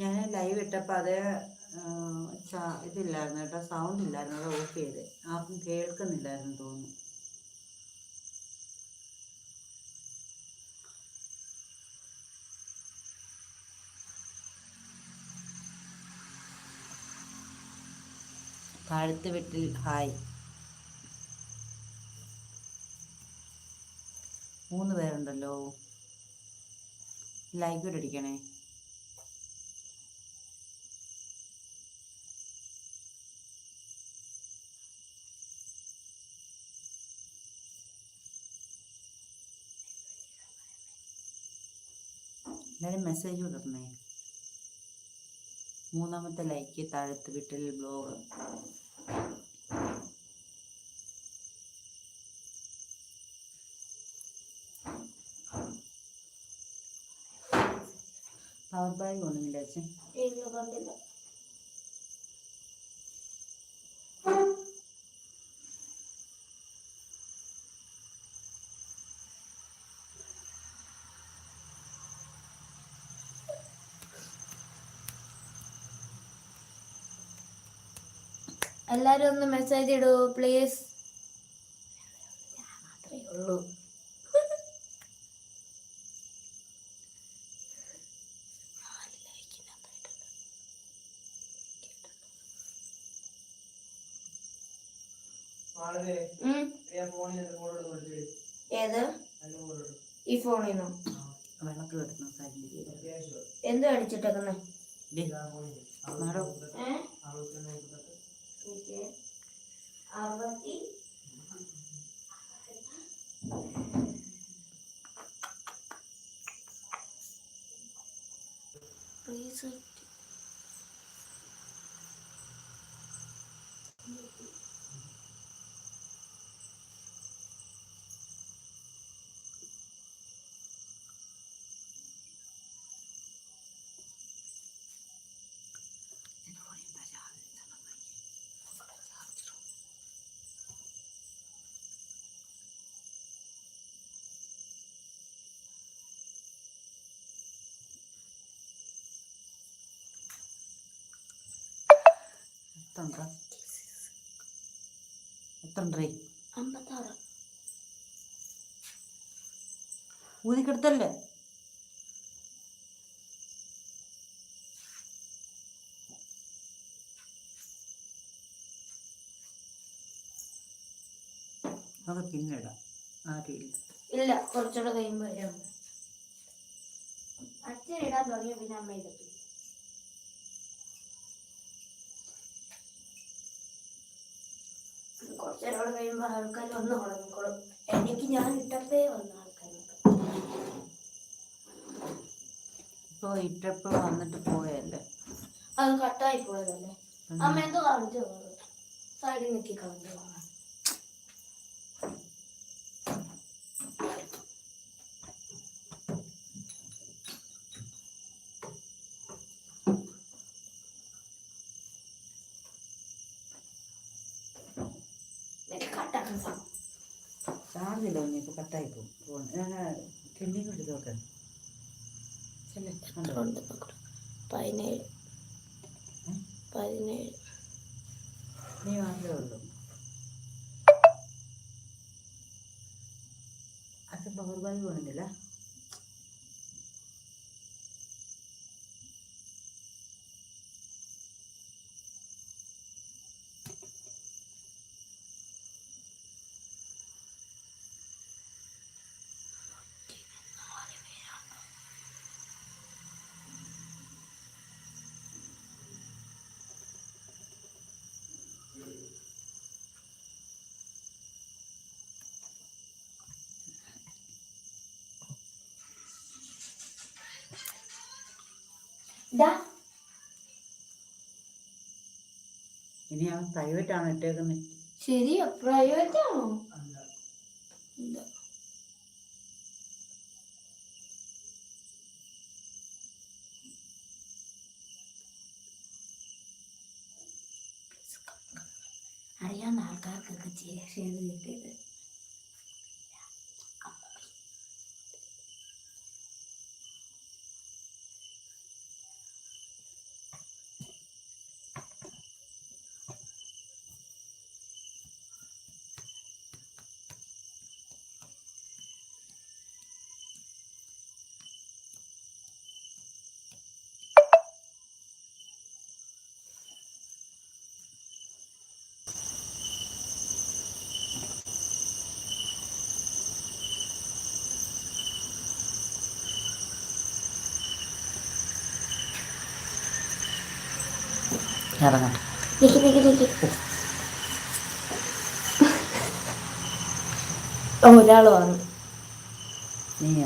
ഞാൻ ലൈവ് ഇട്ടപ്പോൾ അത് ഇതില്ലായിരുന്നു കേട്ടോ സൗണ്ട് ഇല്ലായിരുന്നു അത് ഓഫ് ചെയ്ത്. ആർക്കും കേൾക്കുന്നില്ലായിരുന്നു തോന്നുന്നു. താഴത്തെ വീട്ടിൽ ഹായ്. മൂന്ന് പേരുണ്ടല്ലോ. ലൈക്ക് കൂടെ എല്ലാവരും മെസ്സേജ് വിടണേ മൂന്നാമത്തെ ലൈക്ക് താഴത്ത് വീട്ടിൽ ബ്ലോഗ് പവർ ബാഗ് കൊണ്ടുവന്നില്ല അച്ഛൻ ഇല്ല കണ്ടില്ല എല്ലാരും ഒന്ന് മെസ്സേജ് ഇടൂ പ്ലീസ് മാത്രമേ ഉള്ളൂ. ഏത്? ഈ ഫോണിൽ നിന്നോ എന്ത് അടിച്ചിട്ടേക്കുന്നേ? പ്ലീസ് എത്ര എത്ര അമ്പത്താറ്. ഊതിക്കെടുത്തല്ലേ അത് പിന്നെ ഇടാം ആരുമില്ല. ഇല്ല കുറച്ചുകൂടെ കഴിയുമ്പോൾ. അച്ഛൻ ഇടാൻ തുടങ്ങിയ പിന്നെ അമ്മ ഇടത്തു കഴിയുമ്പോൾ ആൾക്കാർ വന്ന് തുടങ്ങിക്കോളും എനിക്ക് ഞാൻ ഇട്ടപ്പേ വന്ന ആൾക്കാർ ഇപ്പോൾ ഇട്ടപ്പോൾ വന്നിട്ട് പോയല്ലേ അത് കട്ടായി പോയതല്ലേ? അമ്മ എന്തോ കാണിച്ചു സൈഡിൽ നിൽക്കി കളഞ്ഞു കട്ടാക്കാൻ ചാർജില്ല ഇനിയിപ്പോൾ കട്ടായി പോകും. ഫോൺ കിണ്ടി? കൊണ്ട് നോക്കാം പതിനേഴ്. പതിനേഴ്. നീ മാത്രമേ ഉള്ളൂ. അച്ഛൻ പവർ ബാഗ് ഇനി അവൻ പ്രൈവറ്റ് ആണ് ഇട്ടേക്കുന്നത് ശരിയോ പ്രൈവറ്റ് ആണോ. അറിയാവുന്ന ആൾക്കാർക്കൊക്കെ ചെയ്ത് കിട്ടിയത്. ഇറങ്ങാം. ഒരാൾ വന്നു.